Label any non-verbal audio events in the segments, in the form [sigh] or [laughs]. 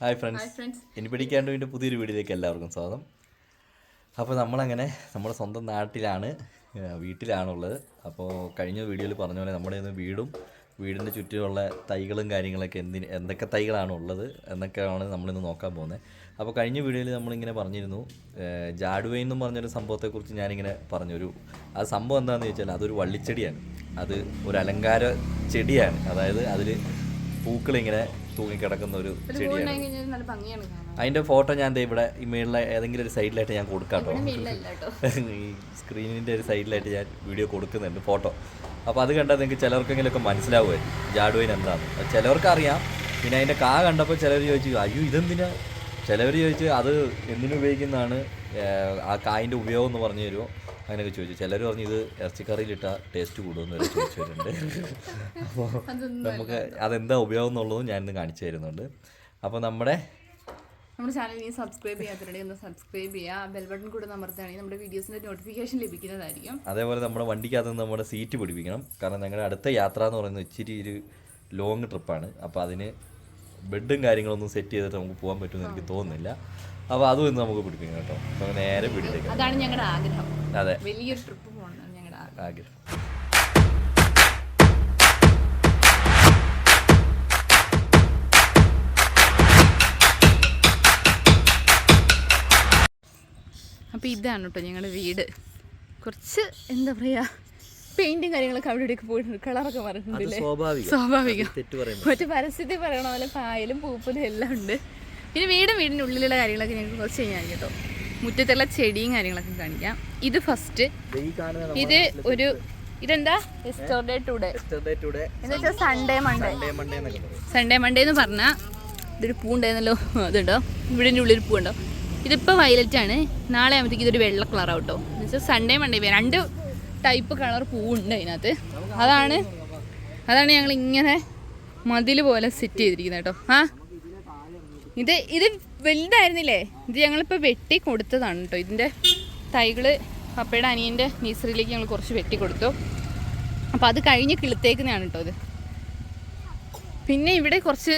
Hi friends ഇനി പിടിക്കാണ്ട് വീണ്ടും പുതിയൊരു വീഡിയോയിലേക്ക് എല്ലാവർക്കും സ്വാഗതം. അപ്പോൾ നമ്മളങ്ങനെ നമ്മുടെ സ്വന്തം നാട്ടിലാണ് വീട്ടിലാണുള്ളത്. അപ്പോൾ കഴിഞ്ഞ വീഡിയോയിൽ പറഞ്ഞ പോലെ നമ്മുടെ ഇന്ന് വീടും വീടിന്റെ ചുറ്റുമുള്ള തൈകളും കാര്യങ്ങളൊക്കെ എന്തിന് എന്തൊക്കെ തൈകളാണ് ഉള്ളത് എന്നൊക്കെയാണ് നമ്മളിന്ന് നോക്കാൻ പോകുന്നത്. അപ്പോൾ കഴിഞ്ഞ വീഡിയോയിൽ നമ്മളിങ്ങനെ പറഞ്ഞിരുന്നു ജാഡുവേ ജാഡുവൈ എന്നും പറഞ്ഞൊരു സംഭവത്തെക്കുറിച്ച് ഞാനിങ്ങനെ പറഞ്ഞൊരു ആ സംഭവം എന്താണെന്ന് ചോദിച്ചാൽ അതൊരു വള്ളിച്ചെടിയാണ്. അത് ഒരു അലങ്കാര ചെടിയാണ്. അതായത് അതിൽ പൂക്കളിങ്ങനെ തൂങ്ങിക്കിടക്കുന്ന ഒരു ചെടിയാണ്. അതിന്റെ ഫോട്ടോ ഞാൻ ഇവിടെ ഇമേളിലെ ഏതെങ്കിലും ഒരു സൈഡിലായിട്ട് ഞാൻ കൊടുക്കാം കേട്ടോ. [laughs] ഈ സ്ക്രീനിന്റെ ഒരു സൈഡിലായിട്ട് ഞാൻ വീഡിയോ കൊടുക്കുന്നുണ്ട് ഫോട്ടോ. അപ്പോൾ അത് കണ്ടാൽ നിങ്ങൾക്ക് ചിലർക്കെങ്കിലുമൊക്കെ മനസ്സിലാവുമായിരിക്കും. ജാഡുവിൻ എന്താണെന്ന് അത് ചിലവർക്ക് അറിയാം പിന്നെ അതിന്റെ കാ കണ്ടപ്പോൾ ചിലർ ചോദിച്ചു അയ്യോ ഇതെന്തിനാ? ചിലവർ ചോദിച്ചു അത് എന്തിനു ഉപയോഗിക്കുന്നതാണ്? ആ കായിന്റെ ഉപയോഗം എന്ന് പറഞ്ഞു തരുമോ? അങ്ങനെയൊക്കെ ചോദിച്ചു. ചിലർ പറഞ്ഞു ഇത് ഇറച്ചിക്കറിയിലിട്ട ടേസ്റ്റ് കൂടുമെന്ന് വരെ ചോദിച്ചിട്ടുണ്ട് അപ്പോൾ നമുക്ക് അതെന്താ ഉപയോഗം എന്നുള്ളതും ഞാനിന്ന് കാണിച്ചു തരുന്നുണ്ട്. അപ്പോൾ നമ്മുടെ നമ്മുടെ ചാനൽ ഇനി സബ്സ്ക്രൈബ് ചെയ്യാത്തവരുടെ ഒന്ന് സബ്സ്ക്രൈബ് ചെയ്യുക. ബെൽ ബട്ടൺ കൂടെ അമർത്തുകയാണെങ്കിൽ നമ്മുടെ വീഡിയോസിന്റെ നോട്ടിഫിക്കേഷൻ ലഭിക്കുന്നതായിരിക്കും. അതേപോലെ നമ്മുടെ വണ്ടിക്കകത്ത് നിന്ന് നമ്മുടെ സീറ്റ് പിടിപ്പിക്കണം. കാരണം ഞങ്ങളുടെ അടുത്ത യാത്ര എന്ന് പറയുന്നത് ഇച്ചിരി ഒരു ലോങ് ട്രിപ്പാണ് അപ്പോൾ അതിന് ബെഡും കാര്യങ്ങളൊന്നും സെറ്റ് ചെയ്തിട്ട് നമുക്ക് പോകാൻ പറ്റുമെന്ന് എനിക്ക് തോന്നുന്നില്ല. അപ്പോൾ അതും ഇന്ന് നമുക്ക് പിടിപ്പിക്കും കേട്ടോ. അപ്പോൾ നേരെ വീട്ടിലേക്ക് അതാണ് ഞങ്ങളുടെ ആഗ്രഹം. അതെ. വലിയൊരു ട്രിപ്പ് പോകണം ഞങ്ങളുടെ ആഗ്രഹം. അപ്പോൾ ഇതാണ് കേട്ടോ ഞങ്ങളുടെ വീട്. കുറച്ച് എന്താ പറയുക പെയിന്റും കാര്യങ്ങളൊക്കെ അവിടെ ഇവിടെയൊക്കെ പോയിട്ടുണ്ട്. കളറൊക്കെ പറഞ്ഞിട്ടുണ്ടല്ലേ സ്വാഭാവികം. മറ്റു പരസ്യത്തിൽ പറയണ പോലെ പായലും പൂപ്പലും എല്ലാം ഉണ്ട്. പിന്നെ വീടും വീടിന്റെ ഉള്ളിലുള്ള കാര്യങ്ങളൊക്കെ ഞങ്ങൾക്ക് കുറച്ച് കഴിഞ്ഞാൽ കേട്ടോ. മുറ്റത്തുള്ള ചെടിയും കാര്യങ്ങളൊക്കെ കാണിക്കാം. ഇത് ഫസ്റ്റ് ഇത് ഒരു ഇതെന്താ? എസ്റ്റർഡേ ടുഡേ എന്ന് വെച്ചാൽ സൺഡേ മൺഡേ സൺഡേ മൺഡേ എന്ന് പറഞ്ഞാൽ ഇതൊരു പൂ ഉണ്ടായിരുന്നല്ലോ അതുണ്ടോ? ഇവിടെ ഉള്ളിൽ പൂ ഉണ്ടോ ഇതിപ്പോൾ വയലറ്റ് ആണ്. നാളെ ആകുമ്പോഴത്തേക്ക് ഇതൊരു വെള്ള കളറാവും കേട്ടോ. എന്ന് വെച്ചാൽ സൺഡേ മൺഡേ രണ്ട് ടൈപ്പ് കളർ പൂവുണ്ട് അതിനകത്ത്. അതാണ്. അതാണ് ഞങ്ങൾ ഇങ്ങനെ മതിൽ പോലെ സെറ്റ് ചെയ്തിരിക്കുന്നത് കേട്ടോ. ആ? ഇത് ഇത് വലുതായിരുന്നില്ലേ? ഇത് ഞങ്ങളിപ്പോൾ വെട്ടി കൊടുത്തതാണ് കേട്ടോ ഇതിന്റെ തൈകൾ പപ്പയുടെ അനിയന്റെ നഴ്സറിയിലേക്ക് ഞങ്ങൾ കുറച്ച് വെട്ടി കൊടുത്തു. അപ്പോൾ അത് കഴിഞ്ഞ് കിളുത്തേക്കുന്നതാണ് കേട്ടോ ഇത്. പിന്നെ ഇവിടെ കുറച്ച്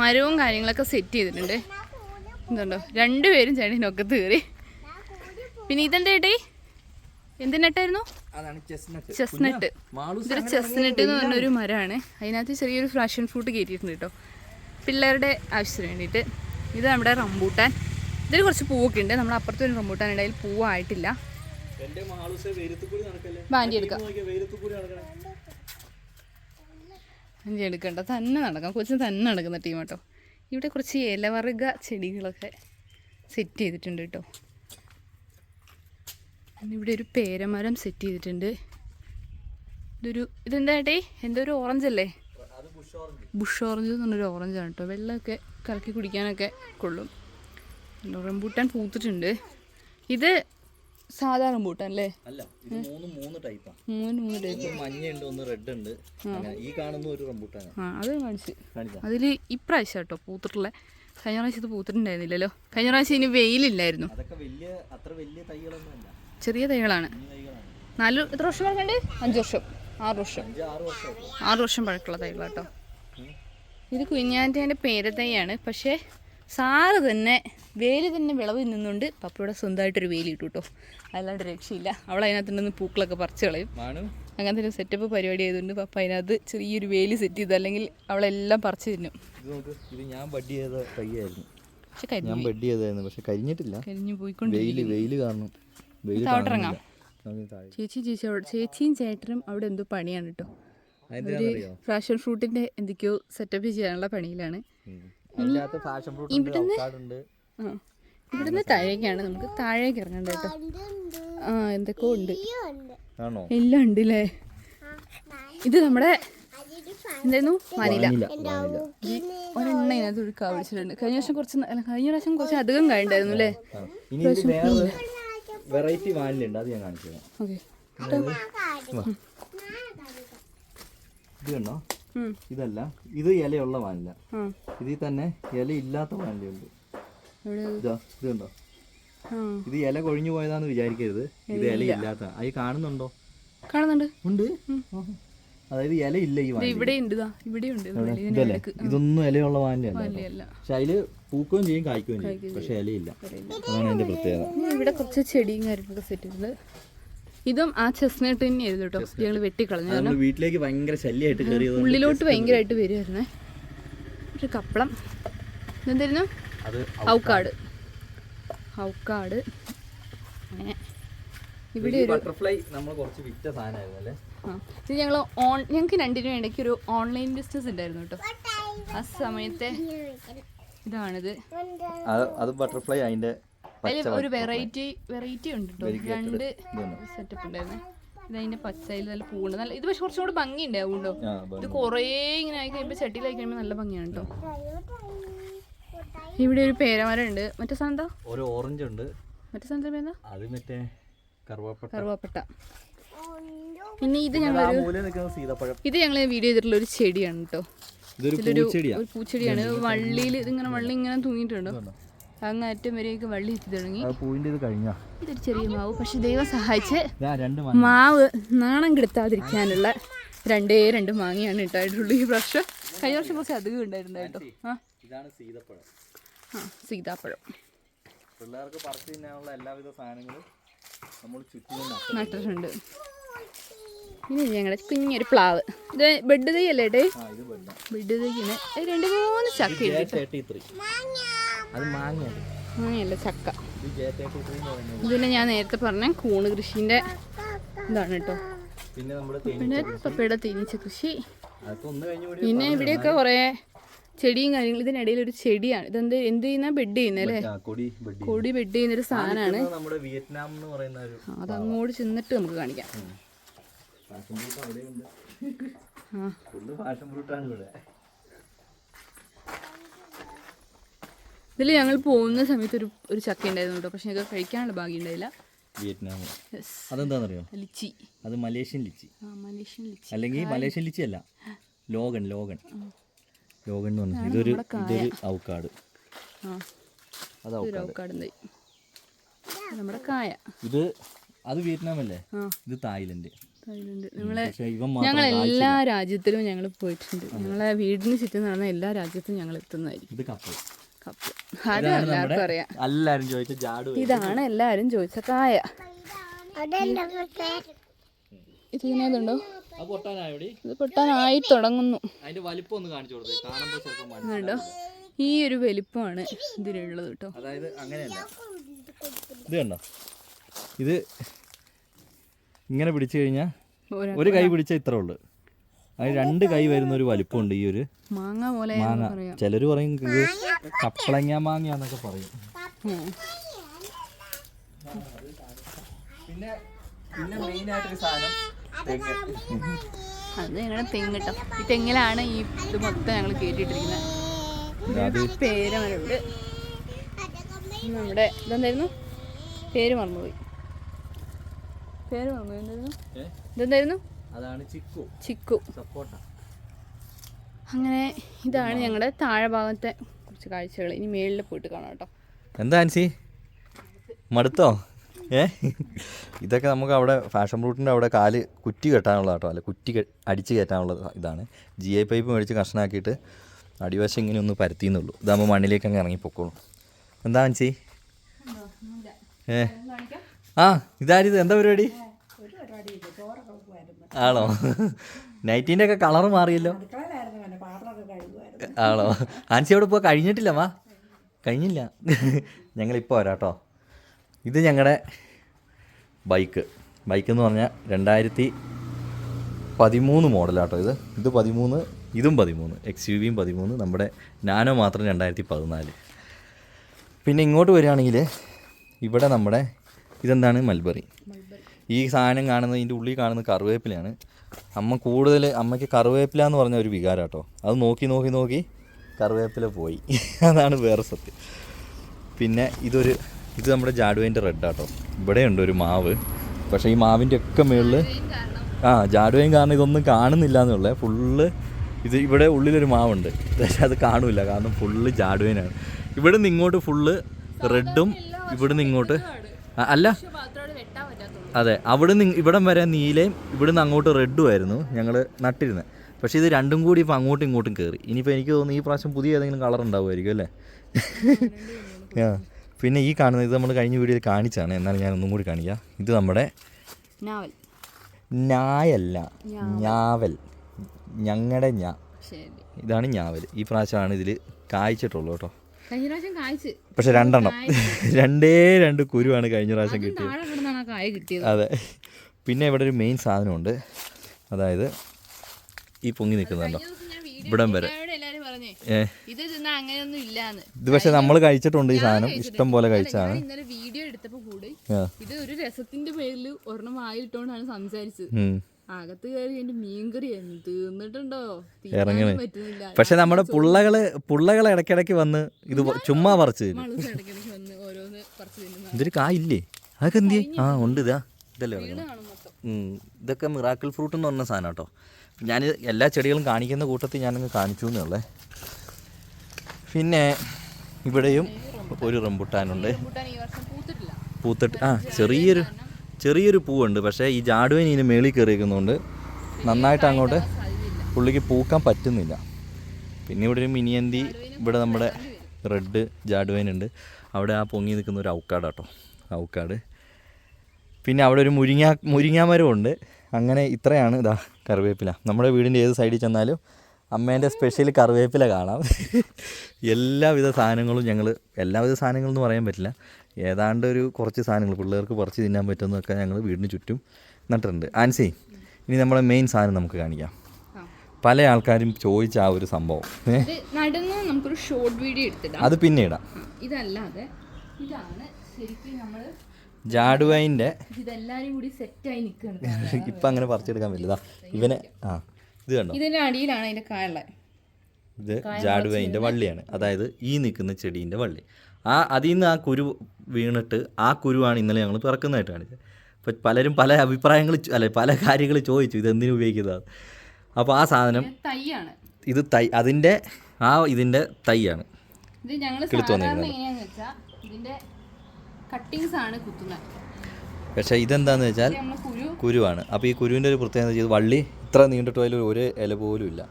മരവും കാര്യങ്ങളൊക്കെ സെറ്റ് ചെയ്തിട്ടുണ്ട്. എന്തുണ്ടോ രണ്ടുപേരും ചേട്ടനൊക്കെ തീറി പിന്നെ ഇതെന്താ ചേട്ടേ എന്ത് നട്ടായിരുന്നു? അതാണ് ചെസ്നട്ട് ചെസ്നട്ട് ഇതൊരു ചെസ്നട്ട് എന്ന് പറഞ്ഞൊരു മരമാണ് അതിനകത്ത് ചെറിയൊരു ഫ്രാഷൻ ഫ്രൂട്ട് കയറ്റിയിട്ടുണ്ട് കേട്ടോ പിള്ളേരുടെ ആവശ്യത്തിന് വേണ്ടിയിട്ട്. ഇത് നമ്മുടെ റംബൂട്ടാൻ. ഇതിൽ കുറച്ച് പൂവൊക്കെ ഉണ്ട്. നമ്മൾ അപ്പുറത്ത് ഒരു റംബൂട്ടാൻ ഇടയിൽ പൂവായിട്ടില്ല. ബാൻഡി എടുക്കാം. എടുക്കണ്ട. തന്നെ നടക്കാം കൊച്ചിന് തന്നെ നടക്കുന്ന ടീം കേട്ടോ ഇവിടെ കുറച്ച് ഇലവർഗ ചെടികളൊക്കെ സെറ്റ് ചെയ്തിട്ടുണ്ട് കേട്ടോ. ഇവിടെ ഒരു പേരമരം സെറ്റ് ചെയ്തിട്ടുണ്ട്. ഇതൊരു ഇതെന്താ ഏട്ടേ? എന്തോ ഒരു ഓറഞ്ച് അല്ലേ? ബുഷ് ഓറഞ്ച് പറഞ്ഞൊരു ഓറഞ്ച് ആണ് പറഞ്ഞൊരു ഓറഞ്ചാണ് കേട്ടോ. വെള്ളമൊക്കെ കലക്കി കുടിക്കാനൊക്കെ കൊള്ളും. റംബൂട്ടാൻ പൂത്തിട്ടുണ്ട്. ഇത് സാധാ റംബൂട്ടാൻ അല്ലേ? മൂന്ന് മൂന്ന് മൂന്ന് ടൈപ്പ് മഞ്ഞയുണ്ട് ഒന്ന് റെഡ് ഉണ്ട്. അങ്ങനെ ഈ കാണുന്ന ഒരു ആ അത് കാണിച്ച്. കാണിക്കാം അതിൽ ഇപ്രാവശ്യം കേട്ടോ പൂത്തിട്ടുള്ള. കഴിഞ്ഞ പ്രാവശ്യം ഇത് പൂത്തിട്ടുണ്ടായിരുന്നില്ലല്ലോ. കഴിഞ്ഞ പ്രാവശ്യം ഇനി വെയിലില്ലായിരുന്നു. ചെറിയ തൈകളാണ്. നാല് എത്ര വർഷം കണ്ടേ അഞ്ച് വർഷം. ആറ് വർഷം. ആറ് വർഷം പഴക്കമുള്ള തൈകളാട്ടോ ഇത് കുഞ്ഞാന്റെ പേരത്തൈയാണ് പക്ഷേ സാറ് തന്നെ വേൽ തന്നെ വിളവ് നിന്നുകൊണ്ട് പപ്പയുടെ സ്വന്തമായിട്ടൊരു വേലി ഇട്ടു കേട്ടോ. അല്ലാണ്ട് രക്ഷയില്ല. അവൾ അതിനകത്ത് നിന്ന് പൂക്കളൊക്കെ പറിച്ച് കളയും. അങ്ങനത്തെ ഒരു സെറ്റപ്പ് പരിപാടി ആയതുകൊണ്ട് പപ്പ അതിനകത്ത് ചെറിയൊരു വേലി സെറ്റ് ചെയ്ത്. അല്ലെങ്കിൽ അവളെല്ലാം പറിച്ചു തിന്നും. ഇത് ഞാൻ ബഡ് ചെയ്ത തൈയായിരുന്നു. പക്ഷെ കരിഞ്ഞു ഞാൻ ബഡ് ചെയ്തായിരുന്നു പക്ഷെ കരിഞ്ഞിട്ടില്ല. കരിഞ്ഞു പോയിക്കൊണ്ട് വെയിൽ കാരണം താഴോട്ടിറങ്ങാം. ചേച്ചി ചേച്ചി അവിടെ ചേച്ചിയും ചേട്ടനും അവിടെ എന്തോ പണിയാണ് കേട്ടോ അതെന്താണെന്നറിയോ ഫാഷൻ ഫ്രൂട്ടിന്റെ എന്തൊക്കെയോ സെറ്റപ്പ് ചെയ്യാനുള്ള പണിയിലാണ്. ഇവിടുന്ന് ഇവിടുന്ന് താഴേക്കാണ് നമുക്ക് താഴേക്ക് ഇറങ്ങണ്ട കേട്ടോ ആ എന്തൊക്കെയോ ഉണ്ട്. എല്ലാം ഉണ്ട് അല്ലേ ഇത് നമ്മുടെ എന്തായിരുന്നു? മനില വാനില. ഒരെണ്ണ ഇതിനകത്ത് ഒരു കഴിഞ്ഞ വർഷം കുറച്ച് കഴിഞ്ഞ പ്രാവശ്യം കുറച്ച് അധികം കഴിഞ്ഞിട്ടായിരുന്നു അല്ലേ വെറൈറ്റി വാനിലുണ്ട് അത് ഞാൻ കാണിച്ചു തരാം. ഓക്കെ. വാ. ഇത് കണ്ടോ? ഇതല്ല ഇത് ഇലയുള്ള വാനില. ഇതിൽ തന്നെ ഇല ഇല്ലാത്ത വാനിലുണ്ട് ഇതാ ഇത് കണ്ടോ? ഇത് ഇല കൊഴിഞ്ഞു പോയതാന്ന് വിചാരിക്കരുത്. ഇത് ഇലയില്ലാത്ത. അത് കാണുന്നുണ്ടോ? കാണുന്നുണ്ട്. ഉണ്ട്. അതായത് ഇല ഇല്ല ഈ വാനില ഇവിടെ ഉണ്ട് ഇവിടെ ഉണ്ട് ഇതല്ലേ? ഇതൊന്നും ഇലയുള്ള വാനിലല്ല പക്ഷെ അതിൽ പൂക്കുകയും ചെയ്യും കായ്ക്കുകയും ചെയ്യും. പക്ഷെ ഇലയില്ല. അതാണ് അതിന്റെ പ്രത്യേകത. ഇവിടെ കുറച്ച് ചെടിയും കാര്യങ്ങളൊക്കെ സെറ്റ് ചെയ്തിട്ടുണ്ട്. ഇതും ആ ചെസ്നട്ട് തന്നെയായിരുന്നു കേട്ടോ. ഞങ്ങൾ വെട്ടിക്കളഞ്ഞു കാരണം വീട്ടിലേക്ക് ഭയങ്കര ശല്യമായിട്ട് കയറിയത് ഉള്ളിലോട്ട് ഭയങ്കരമായിട്ട് വരുമായിരുന്നേ ഒരു കപ്പളം. എന്തായിരുന്നു ഔക്കാട് ഔക്കാട് അങ്ങനെ. ഇവിടെ ബട്ടർഫ്ലൈ നമ്മൾ കുറച്ച് വിറ്റ സാധനമായിരുന്നു അല്ലേ? ഇത് ഞങ്ങൾ ഓൺ ഞങ്ങൾക്ക് രണ്ടിനും ഇടയ്ക്ക് ഒരു ഓൺലൈൻ ബിസിനസ് ഉണ്ടായിരുന്നു കേട്ടോ. ആ സമയത്തെ ഇതാണിത്. അത് അത് ബട്ടർഫ്ലൈ അതിന്റെ അതിൽ ഒരു വെറൈറ്റി വെറൈറ്റി ഉണ്ട് കേട്ടോ. രണ്ട് സെറ്റപ്പ് ഉണ്ടായിരുന്നു. ഇത് അതിന്റെ പച്ചയിൽ നല്ല പൂണ്ട്. നല്ല ഇത് പക്ഷെ കുറച്ചും കൂടെ ഭംഗി ഉണ്ടാവും ഇത് കുറേ ഇങ്ങനെ ആയി കഴിയുമ്പോൾ ചട്ടിയിലായി കഴിയുമ്പോൾ നല്ല ഭംഗിയാണ് കേട്ടോ. ഇവിടെ ഒരു പേരമരം ഉണ്ട് മറ്റേ സാധനം എന്താ? ഒരു ഓറഞ്ച് ഉണ്ട്. മറ്റേ സാധനത്തിന്റെ പേരെന്താ? അത് മറ്റേ കറുവാപ്പട്ട. കറുവാപ്പട്ട. പിന്നെ ഇത് ഞങ്ങൾ ഇത് ഞങ്ങൾ വീഡിയോ ചെയ്തിട്ടുള്ള ഒരു ചെടിയാണ് കേട്ടോ. ഇതൊരു ഇതിലൊരു ഒരു പൂച്ചെടിയാണ്. വള്ളിയിൽ ഇതിങ്ങനെ വള്ളി ഇങ്ങനെ തൂങ്ങിയിട്ടുണ്ട്. അങ്ങ് അറ്റം വരെയൊക്കെ വള്ളി എത്തി തുടങ്ങി. ഇതൊരു ചെറിയ മാവ്. പക്ഷെ ദൈവം സഹായിച്ച് മാവ് നാണം കെടുത്താതിരിക്കാനുള്ള രണ്ടേ രണ്ട് മാങ്ങയാണ് ഇട്ടായിട്ടുള്ളൂ ഈ പ്രാവശ്യം. കഴിഞ്ഞ വർഷം കുറച്ച് അധികം ഉണ്ടായിരുന്നു കേട്ടോ. ആ. സീതപ്പഴം. പിള്ളേർക്ക് പറിച്ചു തിന്നാനുള്ള എല്ലാവിധ സാധനങ്ങളും നമ്മൾ നട്ടു. നട്ടിട്ടുണ്ട്. ഇനി ഞങ്ങളുടെ കുഞ്ഞൊരു പ്ലാവ്. ഇത് ബെഡ് തൈ അല്ലേ ഏട്ടേ ബെഡ് തൈക്കിന് രണ്ട് മൂന്ന് ചക്ക മാങ്ങയല്ല ചക്ക. ഇതിനെ ഞാൻ നേരത്തെ പറഞ്ഞ കൂണ് കൃഷിന്റെ ഇതാണ് കേട്ടോ. പിന്നെ പപ്പയുടെ തേനീച്ച കൃഷി. പിന്നെ ഇവിടെയൊക്കെ കുറേ ചെടിയും കാര്യങ്ങളും. ഇതിനിടയിൽ ഒരു ചെടിയാണ്. ഇതെന്ത് എന്ത് ചെയ്യുന്ന? ബെഡ് ചെയ്യുന്നല്ലേ കൊടി ബെഡ് ചെയ്യുന്ന ഒരു സാധനമാണ്. അതങ്ങോട്ട് ചെന്നിട്ട് നമുക്ക് കാണിക്കാം. ഫാഷൻ ഫ്രൂട്ട് അവിടെയുണ്ട്. ആ ഫുള്ള് ഫാഷൻ ഫ്രൂട്ടാണ് ഇവിടെ. ഇതിൽ ഞങ്ങൾ പോകുന്ന സമയത്ത് ഒരു ഒരു ചക്ക ഉണ്ടായിരുന്നു കേട്ടോ. പക്ഷെ ഞങ്ങൾക്ക് കഴിക്കാനുള്ള ഭാഗ്യം ഉണ്ടായില്ല. വിയറ്റ്നാം യെസ് അതെന്താണെന്നറിയോ ലിച്ചി. അത് മലേഷ്യൻ ലിച്ചി. Malaysian litchi. അല്ലെങ്കിൽ മലേഷ്യൻ ലിച്ചി അല്ല. Longan longan. ലോഗൻ എന്ന് പറഞ്ഞു ഇതൊരു ഇതൊരു അത് ഔക്കാട് നമ്മുടെ കായ. ഇത് അത് വിയറ്റ്നാം അല്ലേ ഇത് തായ്ലൻഡ്. ഞങ്ങൾ എല്ലാ രാജ്യത്തിലും ഞങ്ങൾ പോയിട്ടുണ്ട്. ഞങ്ങളെ വീടിന് ചുറ്റും നടന്ന എല്ലാ രാജ്യത്തും ഞങ്ങൾ എത്തുന്നതായിരിക്കും. ഇത് കപ്പൽ കപ്പ് അത് എല്ലാവർക്കും അറിയാം. എല്ലാരും ചോദിച്ച ഇതാണ് എല്ലാവരും ചോദിച്ച കായ. ഇത് ഇത് പൊട്ടാനായി തുടങ്ങുന്നു. കണ്ടോ? ഈ ഒരു വലിപ്പമാണ് ഇതിനുള്ളത് കേട്ടോ. അതായത് അങ്ങനെയല്ല. ഇത് കണ്ടോ? ഇത് ഇങ്ങനെ പിടിച്ചു കഴിഞ്ഞാൽ ഒരു കൈ പിടിച്ച ഇത്ര ഉള്ളു. അതിന് രണ്ട് കൈ വരുന്ന ഒരു വലിപ്പമുണ്ട് ഈ ഒരു മാങ്ങ പോലെ മാങ്ങ. പറയാം. ചിലർ പറയും ഇത് കപ്പളങ്ങ മാങ്ങയാന്നൊക്കെ പറയും. പിന്നെ പിന്നെ മെയിൻ ആയിട്ടൊരു സാധനം അത് ഞങ്ങളുടെ തെങ്ങ് കേട്ടോ ഈ തെങ്ങിലാണ് ഈ ഇത് മൊത്തം ഞങ്ങൾ കേട്ടിട്ടിരിക്കുന്നത് പേര് പേരമരുണ്ട് നമ്മുടെ ഇതെന്തായിരുന്നു? പേര് മറന്നുപോയി പേര്? ഇതെന്തായിരുന്നു? അതാണ് ചിക്കു. ചിക്കു. സപ്പോട്ട. അങ്ങനെ ഇതാണ് ഞങ്ങളുടെ താഴെ ഭാഗത്തെ കുറച്ച് കാഴ്ചകൾ. ഇനി മേളിൽ പോയിട്ട് കാണാം കേട്ടോ. എന്താ ആൻസി? മടുത്തോ? ഏ? ഇതൊക്കെ നമുക്ക് അവിടെ ഫാഷൻ റൂട്ടിന്റെ അവിടെ കാൽ കുറ്റി കെട്ടാനുള്ള കേട്ടോ. അല്ല കുറ്റി അടിച്ച് കയറ്റാനുള്ള ഇതാണ്. ജി ഐ പൈപ്പ് മേടിച്ച് കഷ്ണാക്കിയിട്ട് അടിവശം ഇങ്ങനെ ഒന്ന് പരത്തിയെന്നുള്ളൂ. ഇതാകുമ്പോൾ മണ്ണിലേക്ക് അങ്ങ് ഇറങ്ങിപ്പോക്കോളും. എന്താ ആൻസി? ഏ? ആ ഇതാരിത്? എന്താ പരിപാടി? ആണോ? നൈറ്റിന്റെ ഒക്കെ കളർ മാറിയല്ലോ. ആണോ? ആൻസി അവിടെ ഇപ്പോൾ കഴിഞ്ഞിട്ടില്ല മാ. കഴിഞ്ഞില്ല. ഞങ്ങളിപ്പോൾ വരാം കേട്ടോ. ഇത് ഞങ്ങളുടെ ബൈക്ക്. ബൈക്ക് എന്ന് പറഞ്ഞാൽ രണ്ടായിരത്തി പതിമൂന്ന് മോഡലാട്ടോ ഇത്. ഇത് പതിമൂന്ന് ഇതും പതിമൂന്ന്. എക്സ് യു വിയും പതിമൂന്ന്. നമ്മുടെ നാനോ മാത്രം രണ്ടായിരത്തി പതിനാല്. പിന്നെ ഇങ്ങോട്ട് വരികയാണെങ്കിൽ ഇവിടെ നമ്മുടെ ഇതെന്താണ്? മൽബറി. ഈ സാധനം കാണുന്നത് ഇതിന്റെ ഉള്ളിൽ കാണുന്നത് കറിവേപ്പിലയാണ്. അമ്മ കൂടുതൽ അമ്മയ്ക്ക് കറിവേപ്പില എന്ന് പറഞ്ഞ ഒരു വികാരം കേട്ടോ അത് നോക്കി നോക്കി നോക്കി കറിവേപ്പില പോയി. [laughs] അതാണ് വേറെ സത്യം. പിന്നെ ഇതൊരു ഇത് നമ്മുടെ ജാഡുവേന്റെ റെഡ് ആട്ടോ ഇവിടെയുണ്ട് ഒരു മാവ്. പക്ഷേ ഈ മാവിന്റെ ഒക്കെ മുകളിൽ ആ ജാഡുവേൻ കാരണം ഇതൊന്നും കാണുന്നില്ല എന്നുള്ളത് ഫുള്ള് ഇത് ഇവിടെ ഉള്ളിലൊരു മാവുണ്ട്. പക്ഷേ അത് കാണില്ല കാരണം ഫുള്ള് ജാഡുവേനാണ്. ഇവിടെ നിന്ന് ഇങ്ങോട്ട് ഫുള്ള് റെഡും ഇവിടെ നിന്ന് ഇങ്ങോട്ട് അല്ല. അതെ അവിടെ നിന്ന് ഇവിടം വരെ നീലയും ഇവിടുന്ന് അങ്ങോട്ട് റെഡും ആയിരുന്നു ഞങ്ങൾ നട്ടിരുന്നത് പക്ഷേ ഇത് രണ്ടും കൂടി ഇപ്പോൾ അങ്ങോട്ടും ഇങ്ങോട്ടും കയറി ഇനിയിപ്പോൾ എനിക്ക് തോന്നുന്നു ഈ പ്രാവശ്യം പുതിയ ഏതെങ്കിലും കളർ ഉണ്ടാവുമായിരിക്കും അല്ലേ? [laughs] ആ പിന്നെ ഈ കാണുന്നത് ഇത് നമ്മൾ കഴിഞ്ഞ വീഡിയോയിൽ കാണിച്ചാണ്. എന്നാൽ ഞാൻ ഒന്നും കൂടി കാണിക്കാം. ഇത് നമ്മുടെ ഞായല്ല ഞാവൽ. ഞങ്ങളുടെ ഞാ. ഇതാണ് ഞാവൽ. ഈ പ്രാവശ്യമാണ് ഇതിൽ കായ്ച്ചിട്ടുള്ളൂ കേട്ടോ. പക്ഷെ രണ്ടെണ്ണം. [laughs] രണ്ടേ രണ്ട് കുരുവാണ് കഴിഞ്ഞ പ്രാവശ്യം കിട്ടിയത്. അതെ. പിന്നെ ഇവിടെ ഒരു മെയിൻ സാധനമുണ്ട്. അതായത് ഈ പൊങ്ങി നിൽക്കുന്നുണ്ടോ? ഇവിടം വരെ. ഇത് പക്ഷെ നമ്മൾ കഴിച്ചിട്ടുണ്ട് ഈ സാധനം. ഇഷ്ടം പോലെ കഴിച്ചാണ്. ഇന്നലെ വീഡിയോ എടുത്തപ്പോ കൂടി ഇത് ഒരു രസത്തിന്റെ പേരിൽ ഒരെണ്ണം വായിലിട്ടോണ്ടാണ് സംസാരിച്ചത്. അകത്ത് കയറി എന്റെ മീൻകറി തീർന്നിട്ടുണ്ടോ ഇറങ്ങണേ. പക്ഷെ നമ്മുടെ പുള്ളകൾ പുള്ളകൾ ഇടക്കിടക്ക് വന്ന് ഇത് ചുമ്മാ പറിച്ച് ഇതൊരു കായില്ലേ? അതൊക്കെ എന്തിയെ ആ ഉണ്ട് ഇതാ. ഇതല്ലേ ഇതൊക്കെ മിറാക്കിൾ ഫ്രൂട്ട് എന്ന് പറഞ്ഞ സാധനം കേട്ടോ. ഞാൻ എല്ലാ ചെടികളും കാണിക്കുന്ന കൂട്ടത്തിൽ ഞാനങ്ങ് കാണിച്ചു എന്നുള്ളേ. പിന്നെ ഇവിടെയും ഒരു റംബുട്ടാനുണ്ട്. പൂത്തിട്ട് ആ ചെറിയൊരു ചെറിയൊരു പൂവുണ്ട് പക്ഷേ ഈ ജാടുവിന് ഇതിന് മേളിൽ കയറിയിരിക്കുന്നതുകൊണ്ട് നന്നായിട്ട് അങ്ങോട്ട് പുള്ളിക്ക് പൂക്കാൻ പറ്റുന്നില്ല. പിന്നെ ഇവിടെ ഒരു മിനിയന്തി ഇവിടെ നമ്മുടെ റെഡ് ജാഡുവൈൻ ഉണ്ട്. അവിടെ ആ പൊങ്ങി നിൽക്കുന്ന ഒരു ഔക്കാട് കേട്ടോ ഔക്കാട്. പിന്നെ അവിടെ ഒരു മുരിങ്ങ മുരിങ്ങാമരമുണ്ട് അങ്ങനെ ഇത്രയാണ് ഇതാ കറിവേപ്പില. നമ്മുടെ വീടിന്റെ ഏത് സൈഡിൽ ചെന്നാലും അമ്മേന്റെ സ്പെഷ്യൽ കറിവേപ്പില കാണാം. [laughs] എല്ലാവിധ സാധനങ്ങളും ഞങ്ങൾ എല്ലാവിധ സാധനങ്ങളെന്ന് പറയാൻ പറ്റില്ല. ഏതാണ്ട് ഒരു കുറച്ച് സാധനങ്ങൾ പിള്ളേർക്ക് പറിച്ച് തിന്നാൻ പറ്റുന്നതൊക്കെ ഞങ്ങൾ വീടിന് ചുറ്റും നട്ടിട്ടുണ്ട്. ആൻസി ഇനി നമ്മുടെ മെയിൻ സാധനം നമുക്ക് കാണിക്കാം. പല ആൾക്കാരും ചോദിച്ച ആ ഒരു സംഭവം. നടന്ന് നമുക്കൊരു ഷോർട്ട് വീഡിയോ എടുത്തിടാം. അത് പിന്നെ ഇടാം. ഇതല്ലാതെ ഇതാണ് ശരിക്കും നമ്മൾ ജാഡുവൈന്റെ ഇതെല്ലാരും കൂടി സെറ്റായി നിൽക്കുകയാണ് [laughs] ഇപ്പം അങ്ങനെ പറിച്ചെടുക്കാൻ പറ്റില്ല. ഇവനെ ആ ഇത് കണ്ടോ? ഇതിന്റെ അടിയിലാണ് അതിന്റെ കായുള്ള ഇത് ജാഡുവൈന്റെ വള്ളിയാണ്. അതായത് ഈ നിൽക്കുന്ന ചെടീന്റെ വള്ളി. ആ അതിൽ നിന്ന് ആ കുരു വീണിട്ട് ആ കുരുവാണ് ഇന്നലെ ഞങ്ങൾ പിറക്കുന്നതായിട്ട് കാണിച്ചത്. അപ്പം പലരും പല അഭിപ്രായങ്ങൾ അല്ലെ പല കാര്യങ്ങൾ ചോദിച്ചു ഇത് എന്തിനു ഉപയോഗിക്കുന്നത് അപ്പോൾ ആ സാധനം തൈയാണ്. ഇത് തൈ അതിന്റെ ആ ഇതിന്റെ തൈയാണ്. കിളുത്ത് വന്നിരിക്കുന്നത്. കട്ടിങ്സ് ആണ് കുത്തുന്നത് പക്ഷേ ഇതെന്താന്ന് വെച്ചാൽ കുരുവാണ്. അപ്പോൾ ഈ കുരുവിന്റെ ഒരു പ്രത്യേകത വെച്ചാൽ വള്ളി ഇത്ര നീണ്ടിട്ട് അതിൽ ഒരു ഇല പോലും ഇല്ല.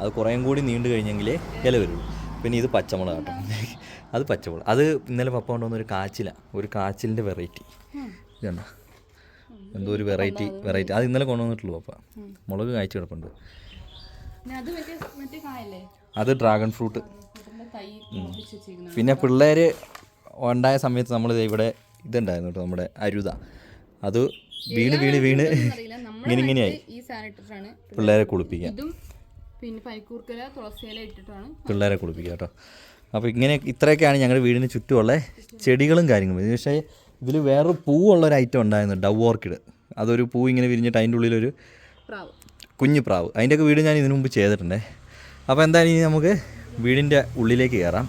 അത് കുറേ കൂടി നീണ്ടു കഴിഞ്ഞെങ്കിലേ ഇല വരുള്ളൂ. പിന്നെ ഇത് പച്ചമുളക് കേട്ടോ അത് പച്ചമുളക്. അത് ഇന്നലെ പപ്പ കൊണ്ടുവന്ന ഒരു കാച്ചില ഒരു കാച്ചിലിന്റെ വെറൈറ്റി ഇതണ്ട? എന്തോ ഒരു വെറൈറ്റി വെറൈറ്റി അത് ഇന്നലെ കൊണ്ടുവന്നിട്ടുള്ളൂ പപ്പ. മുളക് കായ്ച്ചു കിടപ്പുണ്ട്. അത് ഡ്രാഗൺ ഫ്രൂട്ട് പിന്നെ പിള്ളേർ ഉണ്ടായ സമയത്ത് നമ്മൾ ഇവിടെ ഇതുണ്ടായിരുന്നു കേട്ടോ നമ്മുടെ അരുത. അത് വീണ് വീണ് വീണ് ഇങ്ങനിങ്ങനെയായി ഇങ്ങനെ ഇങ്ങനെയായി പിള്ളേരെ കുളിപ്പിക്കാൻ. പിന്നെ പനിക്കൂർക്കല തുളസിയില ഇട്ടിട്ടാണ് പിള്ളേരെ കുളിപ്പിക്കുക കേട്ടോ. അപ്പോൾ ഇങ്ങനെ ഇത്രയൊക്കെയാണ് ഞങ്ങളുടെ വീടിന് ചുറ്റുമുള്ള ചെടികളും കാര്യങ്ങളും. പക്ഷേ ഇതിൽ വേറൊരു പൂവുള്ള ഒരു ഐറ്റം ഉണ്ടായിരുന്നു ഡവ് ഓർക്കിഡ്. അതൊരു പൂ ഇങ്ങനെ വിരിഞ്ഞിട്ട് അതിന്റെ ഉള്ളിലൊരു പ്രാവ്. കുഞ്ഞു പ്രാവ്. അതിന്റെയൊക്കെ വീട് ഞാൻ ഇതിനു മുമ്പ് ചെയ്തിട്ടുണ്ട്. അപ്പോൾ എന്തായാലും ഇനി നമുക്ക് വീടിന്റെ ഉള്ളിലേക്ക് കയറാം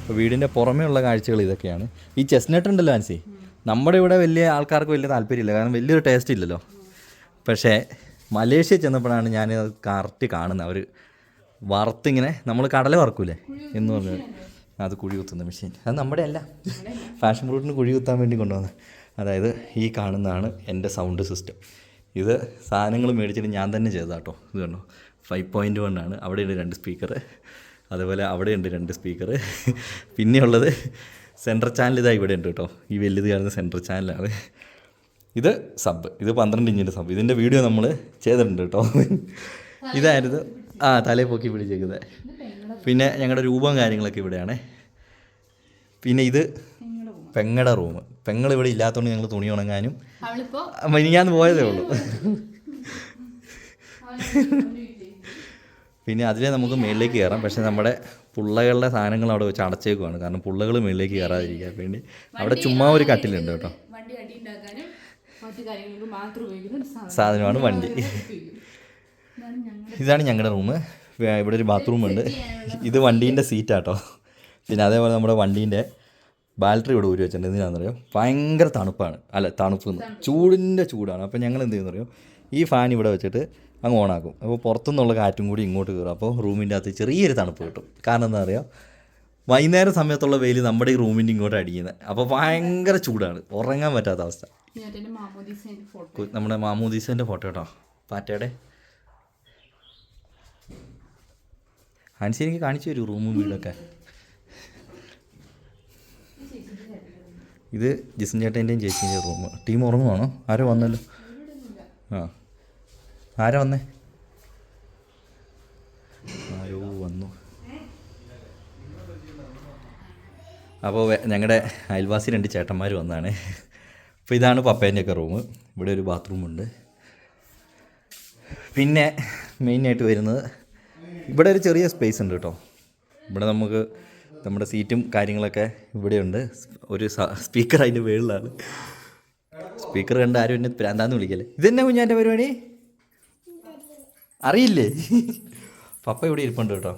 അപ്പോൾ വീടിന്റെ പുറമേ ഉള്ള കാഴ്ചകൾ ഇതൊക്കെയാണ്. ഈ ചെസ്നട്ട് ഉണ്ടല്ലോ ആൻസി? നമ്മുടെ ഇവിടെ വലിയ ആൾക്കാർക്ക് വലിയ താല്പര്യമില്ല കാരണം വലിയൊരു ടേസ്റ്റ് ഇല്ലല്ലോ. പക്ഷേ മലേഷ്യ ചെന്നപ്പോഴാണ് ഞാൻ കറക്റ്റ് കാണുന്നത്. അവർ വറുത്തിങ്ങനെ നമ്മൾ കടല വറക്കൂലേ? എന്ന് പറഞ്ഞു അത് കുഴി കുത്തുന്ന മെഷീൻ. അത് നമ്മുടെ അല്ല ഫാഷൻ ഫ്രൂട്ടിന് കുഴി കുത്താൻ വേണ്ടി കൊണ്ടുവന്ന. അതായത് ഈ കാണുന്നതാണ് എന്റെ സൗണ്ട് സിസ്റ്റം. ഇത് സാധനങ്ങൾ മേടിച്ചിട്ട് ഞാൻ തന്നെ ചെയ്തതാട്ടോ. ഇത് കണ്ടോ? ഫൈവ് പോയിന്റ് വൺ ആണ്. അവിടെയുണ്ട് രണ്ട് സ്പീക്കർ അതുപോലെ അവിടെയുണ്ട് രണ്ട് സ്പീക്കർ പിന്നെയുള്ളത് സെൻട്രൽ ചാനൽ ഇതാ ഇവിടെ ഉണ്ട് കേട്ടോ. ഈ വലുത് കാണുന്ന സെൻട്രൽ ചാനലാണ് ഇത് സബ് ഇത് പന്ത്രണ്ട് ഇഞ്ചിന്റെ സബ് ഇതിന്റെ വീഡിയോ നമ്മൾ ചെയ്തിട്ടുണ്ട് കേട്ടോ. ഇതായിരുന്നു ആ തലേ പൊക്കി പിടിച്ചേക്കുന്നത്. പിന്നെ ഞങ്ങളുടെ രൂപവും കാര്യങ്ങളൊക്കെ ഇവിടെയാണ്. പിന്നെ ഇത് പെങ്ങടെ റൂം. പെങ്ങൾ ഇവിടെ ഇല്ലാത്തതുകൊണ്ട് ഞങ്ങൾ തുണി ഉണങ്ങാനും മിനിങ്ങാന്ന് പോയതേ ഉള്ളൂ. പിന്നെ അതിലെ നമുക്ക് മേളിലേക്ക് കയറാം. പക്ഷെ നമ്മുടെ പുള്ളകളുടെ സാധനങ്ങൾ അവിടെ വെച്ച് അടച്ചേക്കുവാണ്. കാരണം പുള്ളകൾ മേളിലേക്ക് കയറാതിരിക്കാൻ വേണ്ടി. അവിടെ ചുമ്മാ ഒരു കട്ടിലുണ്ട് കേട്ടോ. സാധനമാണ് വണ്ടി. ഇതാണ് ഞങ്ങളുടെ റൂം. ഇവിടെ ഒരു ബാത്റൂം ഉണ്ട്. ഇത് വണ്ടീന്റെ സീറ്റാട്ടോ. പിന്നെ അതേപോലെ നമ്മുടെ വണ്ടീന്റെ ബാറ്ററി ഇവിടെ ഊരി വെച്ചിട്ടുണ്ട്. എന്തിനാണെന്നറിയോ? ഭയങ്കര തണുപ്പാണ്. അല്ല തണുപ്പ് ചൂടിന്റെ ചൂടാണ്. അപ്പോൾ ഞങ്ങൾ എന്ത് ചെയ്യുന്നറിയോ? ഈ ഫാൻ ഇവിടെ വെച്ചിട്ട് അങ്ങ് ഓണാക്കും അപ്പോൾ പുറത്തുനിന്നുള്ള കാറ്റും കൂടി ഇങ്ങോട്ട് കയറും അപ്പോൾ റൂമിന്റെ അകത്ത് ചെറിയൊരു തണുപ്പ് കിട്ടും. കാരണം എന്താ പറയുക വൈകുന്നേര സമയത്തുള്ള വെയിൽ നമ്മുടെ ഈ റൂമിന്റെ ഇങ്ങോട്ട് അടിക്കുന്നത് അപ്പോൾ ഭയങ്കര ചൂടാണ്. ഉറങ്ങാൻ പറ്റാത്ത അവസ്ഥ. നമ്മുടെ മാമോദീസേന്റെ ഫോട്ടോ കേട്ടോ. പാറ്റയുടെ. ഹാൻസി എനിക്ക് കാണിച്ചു തരൂ റൂമും വീടൊക്കെ. ഇത് ജിസൻ ചേട്ടന്റെയും ചേച്ചീന്റെയും റൂം ടീം ഉറങ്ങുവാണോ ആരോ വന്നല്ലോ. ആ. ആരാ വന്നേ? ആരോ വന്നു. അപ്പോൾ ഞങ്ങളുടെ അയൽവാസി രണ്ട് ചേട്ടന്മാർ വന്നാണ്. അപ്പോൾ ഇതാണ് പപ്പേന്റെയൊക്കെ റൂം ഇവിടെ ഒരു ബാത്റൂമുണ്ട്. പിന്നെ മെയിനായിട്ട് വരുന്നത് ഇവിടെ ഒരു ചെറിയ സ്പേസ് ഉണ്ട് കേട്ടോ ഇവിടെ നമുക്ക് നമ്മുടെ സീറ്റും കാര്യങ്ങളൊക്കെ ഇവിടെയുണ്ട്. ഒരു സ്പീക്കർ അതിന്റെ വേളിലാണ് സ്പീക്കർ കണ്ട് ആരും എന്നെ പ്രാന്താന്ന് വിളിക്കല്ലേ? ഇതെന്നെ കുഞ്ഞാന്റെ പരിപാടി? അറിയില്ലേ? പപ്പ ഇവിടെ ഇരിപ്പുണ്ട് കേട്ടോ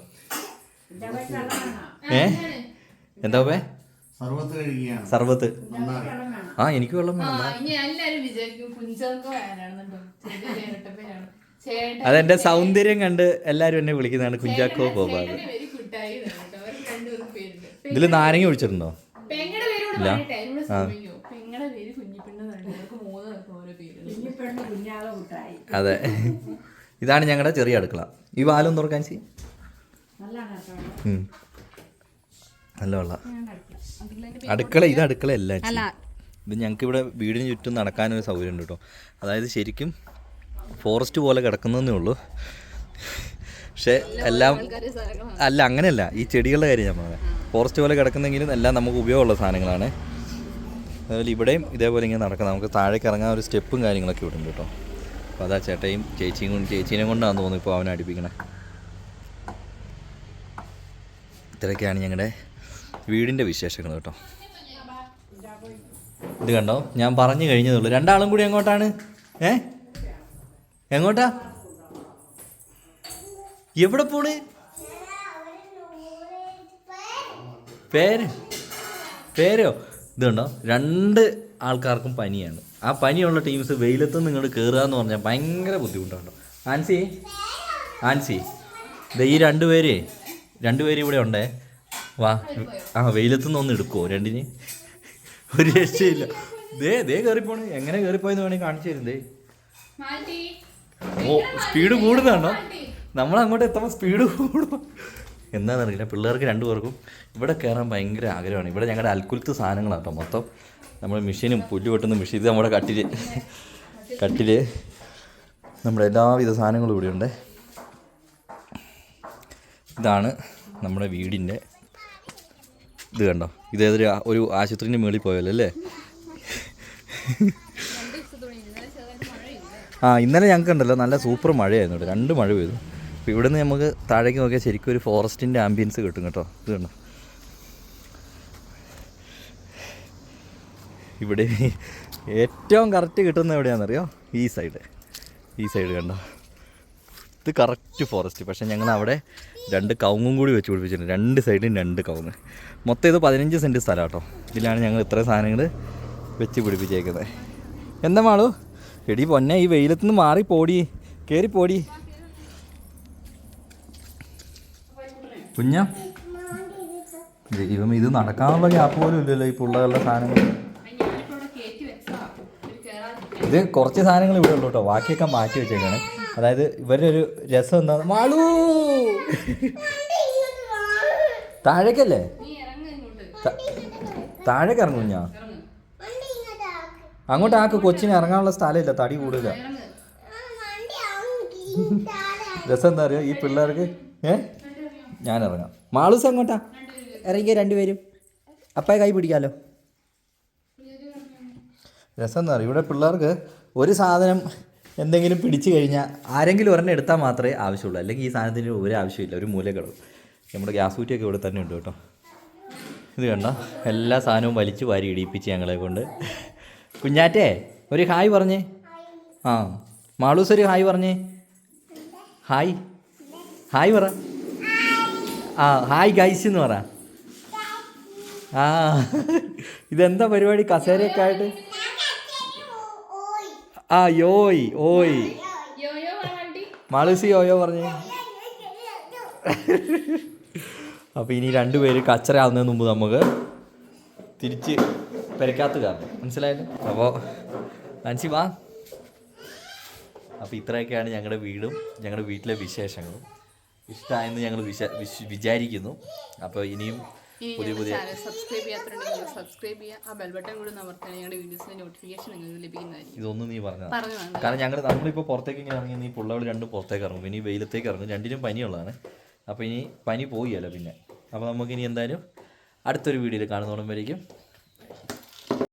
ഏ? എന്താ പേ സർബത്ത് ആ എനിക്ക് വെള്ളം വേണം. അതെന്റെ സൗന്ദര്യം കണ്ട് എല്ലാരും എന്നെ വിളിക്കുന്നതാണ് കുഞ്ചാക്കോ ഗോപാൽ ഇതിൽ നാരങ്ങ ഒഴിച്ചിട്ടുണ്ടോ ഇല്ല. അതെ. ഇതാണ് ഞങ്ങളുടെ ചെറിയ അടുക്കള. ഈ വാലും തുറക്കാൻ ചെയ്യും. നല്ല വെള്ള അടുക്കള ഇത് അടുക്കള അല്ല. ഇത് ഞങ്ങൾക്ക് ഇവിടെ വീടിന് ചുറ്റും നടക്കാനൊരു സൗകര്യം ഉണ്ട് കേട്ടോ. അതായത് ശരിക്കും ഫോറസ്റ്റ് പോലെ കിടക്കുന്നതേ ഉള്ളൂ. പക്ഷേ എല്ലാം അല്ല അങ്ങനെയല്ല. ഈ ചെടികളുടെ കാര്യം ഞാൻ പറഞ്ഞത്. ഫോറസ്റ്റ് പോലെ കിടക്കുന്നെങ്കിലും എല്ലാം നമുക്ക് ഉപയോഗമുള്ള സാധനങ്ങളാണ്. അതുപോലെ ഇവിടെയും ഇതേപോലെ ഇങ്ങനെ നടക്കാം നമുക്ക് താഴേക്ക് ഇറങ്ങാൻ ഒരു സ്റ്റെപ്പും കാര്യങ്ങളൊക്കെ ഇവിടെ ഉണ്ട് കേട്ടോ. അപ്പോൾ അതാ ചേട്ടയും ചേച്ചിയും കൊണ്ട് ചേച്ചീനെ കൊണ്ടാണെന്ന് തോന്നുന്നു ഇപ്പോൾ അവനെ അടിപ്പിക്കണേ. ഇത്രയൊക്കെയാണ് ഞങ്ങളുടെ വീടിന്റെ വിശേഷങ്ങൾ കേട്ടോ. ഇത് കണ്ടോ? ഞാൻ പറഞ്ഞു കഴിഞ്ഞതുള്ളൂ രണ്ടാളും കൂടി അങ്ങോട്ടാണ് ഏ? എങ്ങോട്ടാ? എവിടെ പോണ്? പേര്? പേരോ? ഇതുണ്ടോ? രണ്ട് ആൾക്കാർക്കും പനിയാണ്. ആ പനിയുള്ള ടീംസ് വെയിലത്ത് നിങ്ങൾ കയറുക എന്ന് പറഞ്ഞാൽ ഭയങ്കര ബുദ്ധിമുട്ടുണ്ടോ ആൻസി? ആൻസി? ദേ ഈ രണ്ടുപേര് രണ്ടുപേര് ഇവിടെ ഉണ്ടേ. വാ. ആ വെയിലത്ത് നിന്ന് ഒന്ന് എടുക്കുമോ രണ്ടിന്? ഒരു രക്ഷയില്ല. ദേ ദേ കയറിപ്പോണ് എങ്ങനെ കയറിപ്പോയെന്ന് വേണമെങ്കിൽ കാണിച്ചു തരും ദേ. ഓ സ്പീഡ് കൂടുന്നുണ്ടോ നമ്മൾ അങ്ങോട്ട് എത്തുമ്പോൾ സ്പീഡ് കൂടും. എന്താണെന്നറിയില്ല പിള്ളേർക്ക് രണ്ടു പേർക്കും ഇവിടെ കയറാൻ ഭയങ്കര ആഗ്രഹമാണ്. ഇവിടെ ഞങ്ങളുടെ അൽക്കുലത്ത് സാധനങ്ങളാണ് കേട്ടോ മൊത്തം. നമ്മൾ മെഷീനും പുല്ല് വെട്ടുന്ന മെഷീൻ ഇത് നമ്മുടെ കട്ടിൽ കട്ടിൽ നമ്മുടെ എല്ലാവിധ സാധനങ്ങളും ഇവിടെയുണ്ട് ഇതാണ് നമ്മുടെ വീടിന്റെ ഇത് കണ്ടോ? ഇതേതൊരു ഒരു ആശുപത്രിന്റെ മേളിൽ പോയല്ലോ അല്ലേ ആ ഇന്നലെ ഞങ്ങൾക്ക് ഉണ്ടല്ലോ നല്ല സൂപ്പർ മഴയായിരുന്നു കേട്ടോ. രണ്ട് മഴ പെയ്തു. അപ്പോൾ ഇവിടെ നിന്ന് നമുക്ക് താഴേക്ക് നോക്കിയാൽ ശരിക്കും ഒരു ഫോറസ്റ്റിന്റെ ആംബിയൻസ് കിട്ടും കേട്ടോ. ഇത് കണ്ടോ? ഇവിടെ ഏറ്റവും കറക്റ്റ് കിട്ടുന്നത് എവിടെയാണെന്നറിയോ? ഈ സൈഡ് ഈ സൈഡ് കണ്ടോ? ഇത് കറക്റ്റ് ഫോറസ്റ്റ് പക്ഷേ ഞങ്ങൾ അവിടെ രണ്ട് കവുങ്ങും കൂടി വെച്ച് പിടിപ്പിച്ചിട്ടുണ്ട്. രണ്ട് സൈഡിലും രണ്ട് കവുങ്ങ്. മൊത്തം ഇത് പതിനഞ്ച് സെന്റ് സ്ഥലം കേട്ടോ. ഇതിലാണ് ഞങ്ങൾ ഇത്ര സാധനങ്ങൾ വെച്ച് പിടിപ്പിച്ചേക്കുന്നത്. എന്താ മാളു? എടി പൊന്നെ ഈ വെയിലത്തുനിന്ന് മാറി പോടി കയറി പോടി. കുഞ്ഞ. ദൈവം ഇത് നടക്കാനുള്ള ഗ്യാപ്പ് പോലും ഇല്ലല്ലോ ഈ പിള്ളേരുടെ സാധനങ്ങൾ. ഇത് കുറച്ച് സാധനങ്ങൾ ഇവിടെ ഉള്ളൂ കേട്ടോ ബാക്കിയൊക്കെ മാറ്റി വെച്ചേക്കാണ്. അതായത് ഇവരുടെ ഒരു രസം എന്താ? മാളു! താഴേക്കല്ലേ? താഴേക്ക് ഇറങ്ങും ഞാൻ അങ്ങോട്ട് ആക്ക് കൊച്ചിന് ഇറങ്ങാനുള്ള സ്ഥലമില്ല തടി കൂടുതല രസം എന്താ അറിയോ ഈ പിള്ളേർക്ക്? ഏ? ഞാൻ ഇറങ്ങാം. മാളൂസ് അങ്ങോട്ടാ ഇറങ്ങിയ രണ്ടുപേരും. അപ്പായ കൈ പിടിക്കാലോ. രസം എന്താ അറിയോ ഇവിടെ പിള്ളേർക്ക് ഒരു സാധനം എന്തെങ്കിലും പിടിച്ചു കഴിഞ്ഞാൽ ആരെങ്കിലും ഒരെണ്ണം എടുത്താൽ മാത്രമേ ആവശ്യമുള്ളൂ. അല്ലെങ്കിൽ ഈ സാധനത്തിന് ഒരു ആവശ്യമില്ല ഒരു മൂലകളും. നമ്മുടെ ഗ്യാസ് കുറ്റിയൊക്കെ ഇവിടെ തന്നെ ഉണ്ട് കേട്ടോ. ഇത് കണ്ടോ? എല്ലാ സാധനവും വലിച്ചു വാരി ഇടിയിപ്പിച്ച് ഞങ്ങളെ കൊണ്ട്. കുഞ്ഞാറ്റേ ഒരു ഹായ് പറഞ്ഞേ. ആ മാളൂസ് ഒരു ഹായ് പറഞ്ഞേ. ഹായ്. ഹായ് പറ. ആ ഹായ് ഗൈസ് എന്ന് പറ. ആ ഇതെന്താ പരിപാടി? കസേരയൊക്കെ ആയിട്ട്? ആ യോയ് ഓയ്. മാളൂസ് യോയോ പറഞ്ഞേ. അപ്പോൾ ഇനി രണ്ടുപേര് കച്ചറ ആവുന്നതിന് മുമ്പ് നമുക്ക് തിരിച്ച് പെരക്കാത്ത കാരണം മനസ്സിലായല്ലോ അപ്പോൾ മനസ്സി വാ. അപ്പോൾ ഇത്രയൊക്കെയാണ് ഞങ്ങളുടെ വീടും ഞങ്ങളുടെ വീട്ടിലെ വിശേഷങ്ങളും. ഇഷ്ടമായെന്ന് ഞങ്ങൾ വിശ വിശ് വിചാരിക്കുന്നു. അപ്പോൾ ഇനിയും പുതിയ പുതിയ സബ്സ്ക്രൈബ് ചെയ്യാത്തുണ്ടെങ്കിൽ സബ്സ്ക്രൈബ് ചെയ്യുക. ആ ബെൽബട്ടൺ കൂടി അമർത്തിയാൽ ഞങ്ങളുടെ വീഡിയോസിന്റെ നോട്ടിഫിക്കേഷൻ നിങ്ങൾക്ക് ലഭിക്കുന്നതായിരിക്കും. ഇതൊന്നും നീ പറഞ്ഞു കാരണം ഞങ്ങൾ നമ്മളിപ്പോൾ പുറത്തേക്ക് ഇങ്ങനെ ഇറങ്ങി നീ പിള്ളേർ രണ്ടും പുറത്തേക്ക് ഇറങ്ങും. ഇനി വെയിലത്തേക്ക് ഇറങ്ങും. രണ്ടിനും പനിയുള്ളതാണ്. അപ്പോൾ ഇനി പനി പോയല്ലോ പിന്നെ. അപ്പോൾ നമുക്കിനി എന്തായാലും അടുത്തൊരു വീഡിയോയിൽ കാണുന്നോളം വരേക്കും.